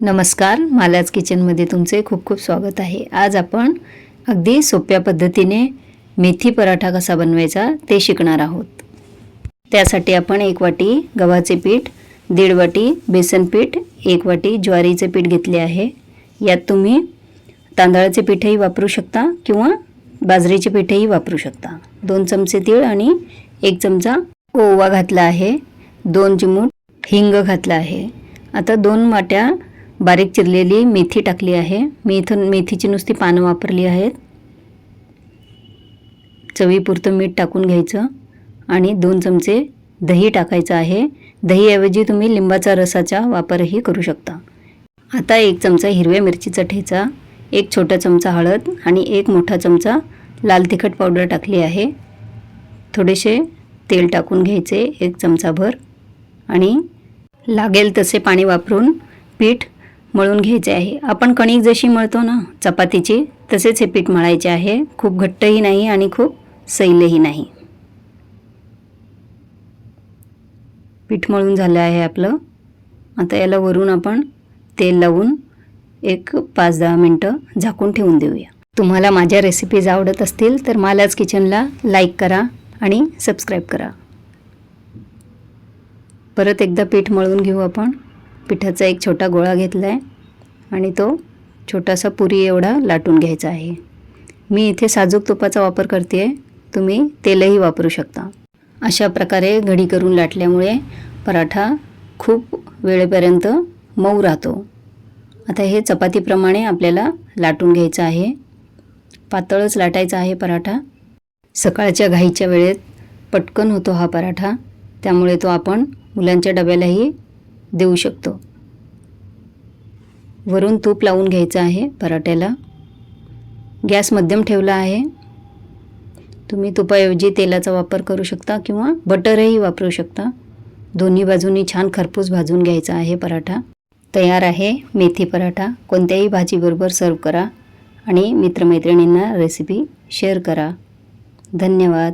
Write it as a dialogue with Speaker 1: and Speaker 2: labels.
Speaker 1: नमस्कार मालाज किचनमध्ये तुमचे खूप खूप स्वागत आहे. आज आपण अगदी सोप्या पद्धतीने मेथी पराठा कसा बनवायचा ते शिकणार आहोत. त्यासाठी आपण एक वाटी गव्हाचे पीठ दीड वाटी बेसन पीठ एक वाटी ज्वारीचे पीठ घेतले आहे. यात तुम्ही तांदळाचे पीठही वापरू शकता किंवा बाजरीचे पीठही वापरू शकता. दोन चमचे तीळ आणि एक चमचा ओवा घातला आहे. दोन चिमूट हिंग घातला आहे. आता दोन वाट्या बारीक चिरलेली मेथी टाकली आहे. मी इथून मेथीची नुसती पानं वापरली आहेत. चवीपुरतं मीठ टाकून घ्यायचं आणि दोन चमचे दही टाकायचं आहे. दहीऐवजी तुम्ही लिंबाचा रसाचा वापरही करू शकता. आता एक चमचा हिरव्या मिरचीचा ठेचा एक छोटा चमचा हळद आणि एक मोठा चमचा लाल तिखट पावडर टाकली आहे. थोडेसे तेल टाकून घ्यायचे एक चमचाभर आणि लागेल तसे पाणी वापरून पीठ मळून घ्यायचे आहे. आपण कणिक जशी मळतो ना चपातीची तसेच हे पीठ मळायचे आहे. खूप घट्टही नाही आणि खूप सैलही नाही. पीठ मळून झालं आहे आपलं. आता याला वरून आपण तेल लावून एक पाच दहा मिनटं झाकून ठेवून देऊया. तुम्हाला माझ्या रेसिपीज आवडत असतील तर मालाच किचनला लाईक करा आणि सबस्क्राईब करा. परत एकदा पीठ मळून घेऊ आपण. पिठाचा एक छोटा गोळा घेतला आहे आणि तो छोटासा पुरी एवढा लाटून घ्यायचा आहे. मी इथे साजूक तुपाचा वापर करते आहे तुम्ही तेलही वापरू शकता. अशा प्रकारे घडी करून लाटल्यामुळे पराठा खूप वेळेपर्यंत मऊ राहतो. आता हे चपातीप्रमाणे आपल्याला लाटून घ्यायचं आहे. पातळच लाटायचा आहे पराठा. सकाळच्या घाईच्या वेळेत पटकन होतो हा पराठा. त्यामुळे तो आपण मुलांच्या डब्यालाही देऊ शकतो. वरून तूप लावून घ्यायचं आहे पराठ्याला. गॅस मध्यम ठेवला आहे. तुम्ही तुपाऐवजी तेलाचा वापर करू शकता किंवा बटरही वापरू शकता. दोन्ही बाजूनी छान खरपूस भाजून घ्यायचा आहे पराठा. तयार आहे मेथी पराठा. कोणत्याही भाजीबरोबर सर्व करा आणि मित्रमैत्रिणींना रेसिपी शेअर करा. धन्यवाद.